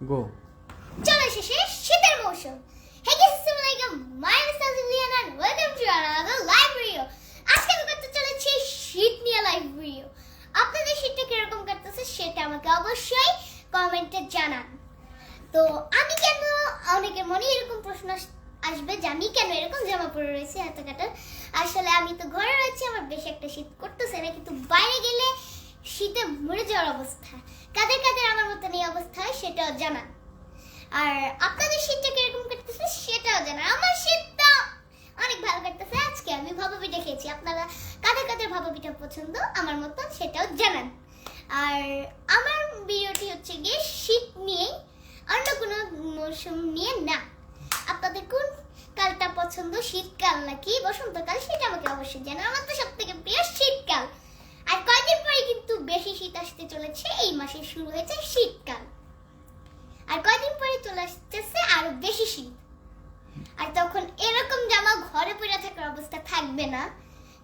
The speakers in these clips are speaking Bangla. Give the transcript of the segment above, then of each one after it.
গো। চলে এসেছে শীতের মৌসুম। guys, আসসালামু আলাইকুম। My name is সাজিলিয়ান and welcome to another live video আজকে আমি করতে চলেছি শীত নিয়ে লাইভ ভিডিও আপনাদের শীতটা কীরকম কাটতেছে সেটা আমাকে অবশ্যই কমেন্টে জানান। তো আমি কেন অনেকের মনে এরকম প্রশ্ন আসবে যে আমি কেন এরকম জামা পরে রয়েছি এত কাটার আসলে আমি তো ঘরে রয়েছি আমার বেশি একটা শীত করতেছে না কিন্তু বাইরে গেলে শীতে মরে যাওয়ার অবস্থা। কাদের কাদের আমার মতন এই অবস্থা হয় সেটাও জানান আর আপনাদের শীতটা কীরকম কাটতেছে সেটাও জানান আমার শীতটা অনেক ভালো কাটতেছে। আজকে আমি ভাপা খেয়েছি। আপনারা কাদের কাদের ভাপা পছন্দ আমার মতন সেটাও জানান। আর আমার ভিডিওটি হচ্ছে গিয়ে শীত নিয়ে, অন্য কোনো মৌসুম নিয়ে না। আপনাদের কোন কালটা পছন্দ? শীতকাল নাকি বসন্তকাল? সেটা আমাকে অবশ্যই জানান। আমার তো সব থেকে প্রিয় শীতকাল। আর কয়দিন পরে কিন্তু বেশি শীত আসতে চলেছে এই মাসে শুরু হয়েছে শীতকাল। আর কয়দিন পরে চলে আসতেছে আরও বেশি শীত। আর তখন এরকম জামা ঘরে পরে থাকার অবস্থা থাকবে না।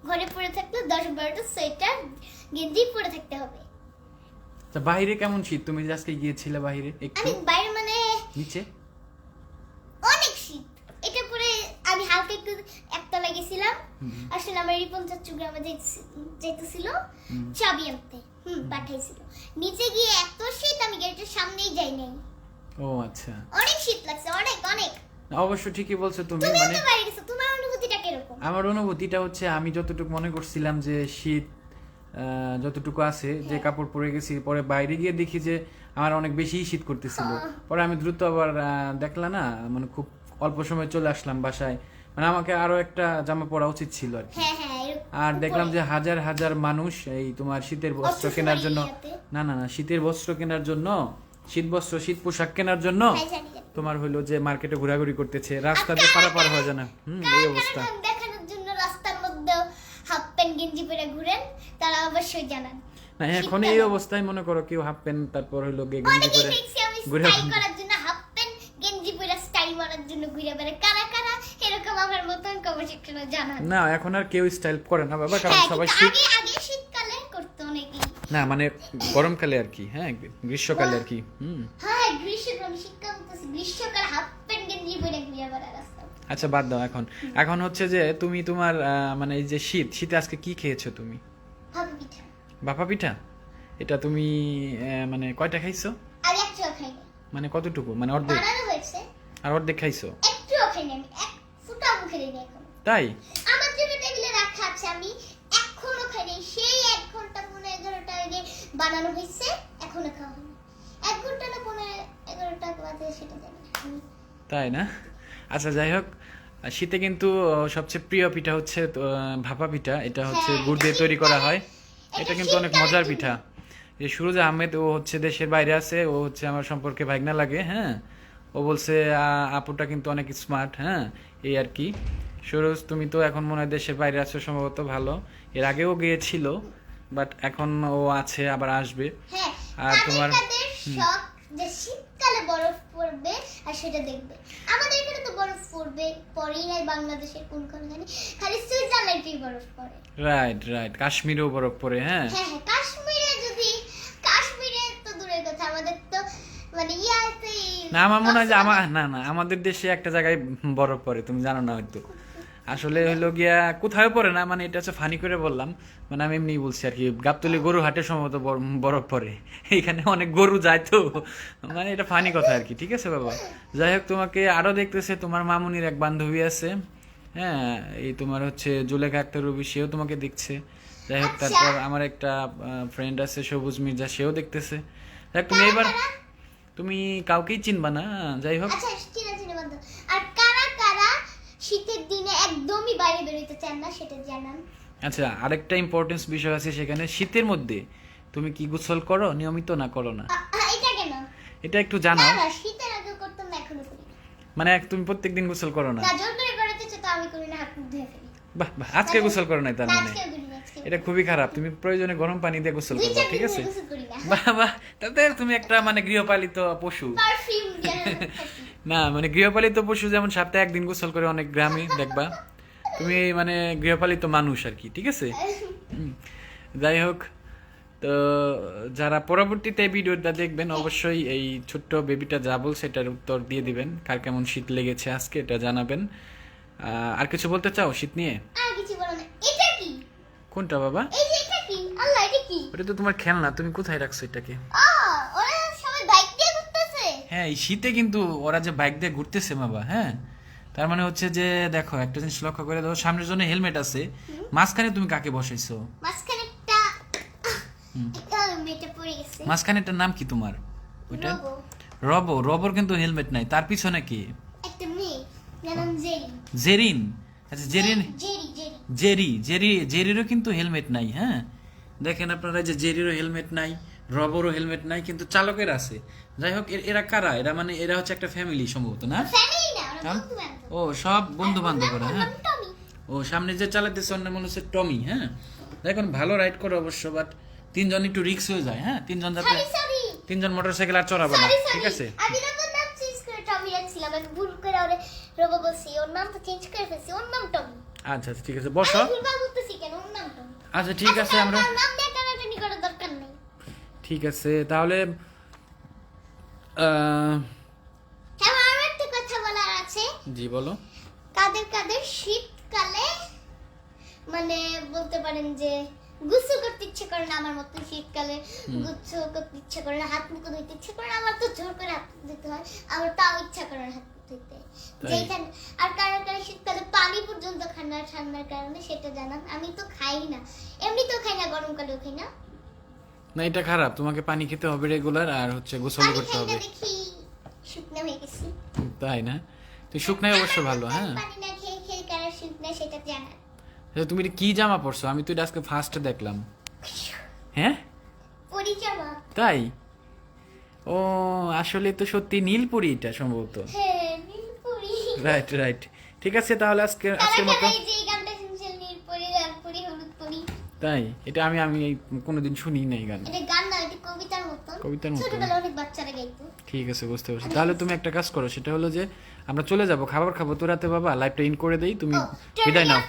ঘরে পরে থাকলে দশ বারোটা সোয়েটার গেঞ্জি পরে থাকতে হবে। তা বাইরে কেমন শীত? তুমি আজকে গিয়েছিলে বাইরে একটু। আমি বাইরে মানে নিচে? অনেক শীত। এটা পরে আমি হালকা একটু একতলা গেছিলাম। আসলে আমার রিপন চাচু গ্রামে যাইতেছি- যাইতেছিল চাবি আনতে। হুম পাঠাইছিল। নিচে গিয়ে এত শীত আমি গেটের সামনেই যাই নাই। ও আচ্ছা। অনেক শীত লাগছে অনেক অনেক। অবশ্য ঠিকই বলছো তুমি মানে তোমার অনুভূতিটা কীরকম? আমার অনুভূতিটা হচ্ছে আমি যতটুকু মনে করছিলাম যে শীত যতটুকু আছে যে হ্যাঁ। কাপড় পরে গেছি পরে বাইরে গিয়ে দেখি যে আমার অনেক বেশি শীত করতেছিল। পরে আমি দ্রুত আবার দেখলাম না মানে খুব অল্প সময় চলে আসলাম বাসায়। মানে আমাকে আরও একটা জামা পরা উচিত ছিল আর কি। হ্যাঁ হ্যাঁ আর দেখলাম যে হাজার হাজার মানুষ এই তোমার শীতের বস্ত্র কেনার জন্য না না না শীতের বস্ত্র কেনার জন্য শীত বস্ত্র শীত পোশাক কেনার জন্য জানি, জানি। তোমার হইল যে মার্কেটে ঘোরাঘুরি করতেছে রাস্তা দিয়ে কারা পারাপার হয় জানা হুম এই অবস্থা। দেখানোর জন্য রাস্তার মধ্যে হাফ প্যান্ট গেঞ্জি পরে ঘুরেন তারা অবশ্যই জানান। না এখন এই অবস্থায় মনে করো কেউ হাফ প্যান্ট তারপর হইল গে- গেঞ্জি পরে ঘুরে করার জন্য হাফ প্যান্ট গেঞ্জি পরে স্টাইল মারার জন্য ঘুরে বেড়ায় কারা কারা এরকম আমার মতন কমেন্ট সেকশনে জানান না এখন আর কেউ স্টাইল করে না বাবা কারণ হ্যাঁ সবাই শীত শীতকালে করতো অনেকেই। না মানে গরমকালে আর কি হ্যাঁ গ্রীষ্মকালে আর কি হুম। হ্যাঁ গ্রীষ্মকাল শীতকাল গ্রীষ্মকাল হাফ প্যান্ট গেঞ্জি পরে ঘুরে রাস্তা আচ্ছা বাদ দাও এখন। এখন হচ্ছে যে তুমি তোমার মানে এই যে শীত শীতে আজকে কি খেয়েছো তুমি? পিঠা। বাপা পিঠা? এটা তুমি মানে কয়টা খাইছো? একটুও খাইনি। মানে কতটুকু? মানে অর্ধেক? বানানো হয়েছে। আর অর্ধেক খাইছো? একটুও খাইনি আমি এক ফুটাও মুখে দিইনি এখন। তাই? আমার জন্য টেবিলে রাখা আছে আমি এখনও খাইনি। সেই এক ঘণ্টা পনেরো এগারোটা আগে বানানো হয়েছে এখনও খাওয়া হয়নি। এক ঘণ্টা না পনেরো এগারোটা বাদে সেটা জানি তাই না? আচ্ছা যাই হোক শীতে কিন্তু সবচেয়ে প্রিয় পিঠা হচ্ছে ভাপা পিঠা। এটা হচ্ছে হ্যাঁ, গুড় দিয়ে তৈরি করা হয়। এটা এটা কিন্তু অনেক মজার পিঠা। যে সুরজ আহমেদ ও হচ্ছে দেশের বাইরে আছে ও হচ্ছে আমার সম্পর্কে ভাগনা লাগে হ্যাঁ? ও বলছে আপুটা কিন্তু অনেক স্মার্ট হ্যাঁ? এই আর কি। সুরজ তুমি তো এখন মনে হয় দেশের বাইরে আছো সম্ভবত ভালো। এর আগেও গিয়েছিল বাট এখন ও আছে আবার আসবে। হ্যাঁ আর তোমার- যে শীতকালে বরফ পড়বে আর সেটা দেখবে। আমাদের এখানে তো বরফ পড়বে পরেই নাই বাংলাদেশের কোন কোন জানি খালি সুইজারল্যান্ডেই বরফ পড়ে। রাইট রাইট কাশ্মীরেও বরফ পড়ে হ্যাঁ? হ্যাঁ হ্যাঁ কাশ্মীরে যদি কাশ্মীরে তো দূরের কথা আমাদের তো মানে ইয়াতে না, আমার মনে হয় যে আমার না না, আমাদের দেশে একটা জায়গায় বরফ পড়ে, তুমি জানো না হয়তো। আসলে হলো গিয়া কোথাও পড়ে না মানে এটা হচ্ছে ফানি করে বললাম মানে আমি এমনি বলছি আর কি, গাবতলি গরু হাটে সম্ভবত বরফ পড়ে, এখানে অনেক গরু যায় তো মানে এটা ফানি কথা আর কি, ঠিক আছে বাবা? যাই হোক, তোমাকে আরও দেখতেছে, তোমার মামুনির এক বান্ধবী আছে হ্যাঁ এই তোমার হচ্ছে জুলেখা আক্তার রবি, সেও তোমাকে দেখছে। যাই হোক। তারপর আমার একটা ফ্রেন্ড আছে সবুজ মির্জা, সেও দেখতেছে। যাই তুমি এবার তুমি কাউকেই চিনবা না যাই হোক। আচ্ছা চিনা চিনা বাদ আর কারা কারা শীতের দিনে একদমই বাইরে বেরোতে চান না সেটা জানান। আচ্ছা আরেকটা ইম্পর্টেন্স বিষয় আছে সেখানে শীতের মধ্যে তুমি কি গোসল করো? নিয়মিত না করো না? এটা কেন? এটা একটু না জানাও। না শীতের আগে করতাম না এখনও করি। মানে এক- তুমি প্রত্যেকদিন গোসল করো না? না জোর করে করাতে তো আমি করি না হাত মুখ ধুয়ে ফেলি। বাহ বাহ আজকে গোসল করো না তার মানে। এটা খুবই খারাপ। তুমি প্রয়োজনে গরম পানি দিয়ে গোসল করবা ঠিক আছে? বাহ তাতে তুমি একটা মানে গৃহপালিত পশু। না মানে গৃহপালিত পশু যেমন সপ্তাহে একদিন গোসল করে অনেক গ্রামে দেখবা। তুমি মানে গৃহপালিত মানুষ আর কি ঠিক আছে? যাই হোক তো যারা পরবর্তীতে এই ভিডিওটা দেখবেন অবশ্যই এই ছোট্ট বেবিটা যা বলছে এটার উত্তর দিয়ে দিবেন। কার কেমন শীত লেগেছে আজকে এটা জানাবেন। আর কিছু বলতে চাও শীত নিয়ে? কোনটা বাবা? ওটা তো তোমার খেলনা তুমি কোথায় রাখছো এটাকে? হ্যাঁ এই শীতে কিন্তু ওরা যে বাইক দিয়ে ঘুরতেছে বাবা হ্যাঁ? তার মানে হচ্ছে যে দেখো একটা জিনিস লক্ষ্য করে দাও সামনের জন্য হেলমেট আছে। মাঝখানে তুমি কাকে বসাইছো? মাঝখানেটার নাম কি তোমার? ওইটা? রবো। রবো রবর কিন্তু হেলমেট নাই তার পিছনে কি? জেরিন। আচ্ছা Jerin Jerry Jerry Jerry Jerry জেরিরও কিন্তু হেলমেট নাই হ্যাঁ? দেখেন আপনারা যে জেরিরও হেলমেট নাই রবরও হেলমেট নাই কিন্তু চালকের আছে। যাই হোক এরা কারা? এরা মানে এরা হচ্ছে একটা ফ্যামিলি সম্ভবত না? হ্যাঁ? ও সব বন্ধু বান্ধবরা ওর হ্যাঁ? ও সামনে যে চালাতেছে নাম মনে হচ্ছে টমি হ্যাঁ? দেখুন ভালো রাইড করে অবশ্য বাট তিনজন একটু রিক্স হয়ে যায় হ্যাঁ? তিনজন যাতে তিনজন মোটরসাইকেল আর চড়াবো না ঠিক আছে? নাম টমি ভুল করে ওরে রবো বলছি ওর নাম তো চেঞ্জ করে ফেলছি ওর নাম টমি আচ্ছা আচ্ছা ঠিক আছে বসো। আচ্ছা ঠিক আছে আমরা ঠিক আছে তাহলে জি বলো। কাদের কাদের শীতকালে মানে বলতে পারেন যে গুসল করতে ইচ্ছে করে না আমার মতো শীতকালে। গুসল করতে ইচ্ছে করে না হাত মুখ ধুইতে ইচ্ছে করে না আমার তো জোর করে হাত ধুতে হয় আমার তাও ইচ্ছা করে না হাত ধুইতে যেখানে আর কারও কারও শীতকালে পানি পর্যন্ত খান না ঠান্ডার কারণে সেটা জানান আমি তো খাই না। এমনিতেও খাই না গরমকালেও খাই না। না এটা খারাপ। তোমাকে পানি খেতে হবে রেগুলার আর হচ্ছে গোসল করতে হবে। দেখি শুকনো হয়ে গেছি। তাই না? তো শুকনাই অবশ্য ভালো হ্যাঁ। পানি না খেয়ে খেয়ে কারও শুকনো সেটা জানান তো তুমি কি জামা পরছো? আমি তো এটা আজকে ফার্স্ট দেখলাম। হ্যাঁ? তাই? ও আসলে তো সত্যি নীলপুরি এটা সম্ভবত। হ্যাঁ রাইট রাইট ঠিক আছে তাহলে আজকে কারা আজকের মতো তাই এটা আমি আমি কোনোদিন শুনি নাই গান। এটা গান না এটা কবিতার গাইতো। ঠিক আছে বুঝতে পারছি। তাহলে তুমি একটা কাজ করো সেটা হলো যে আমরা চলে যাব খাবার খাব। তো রাতে বাবা লাইভটা ইন করে দেই তুমি বিদায় নাও।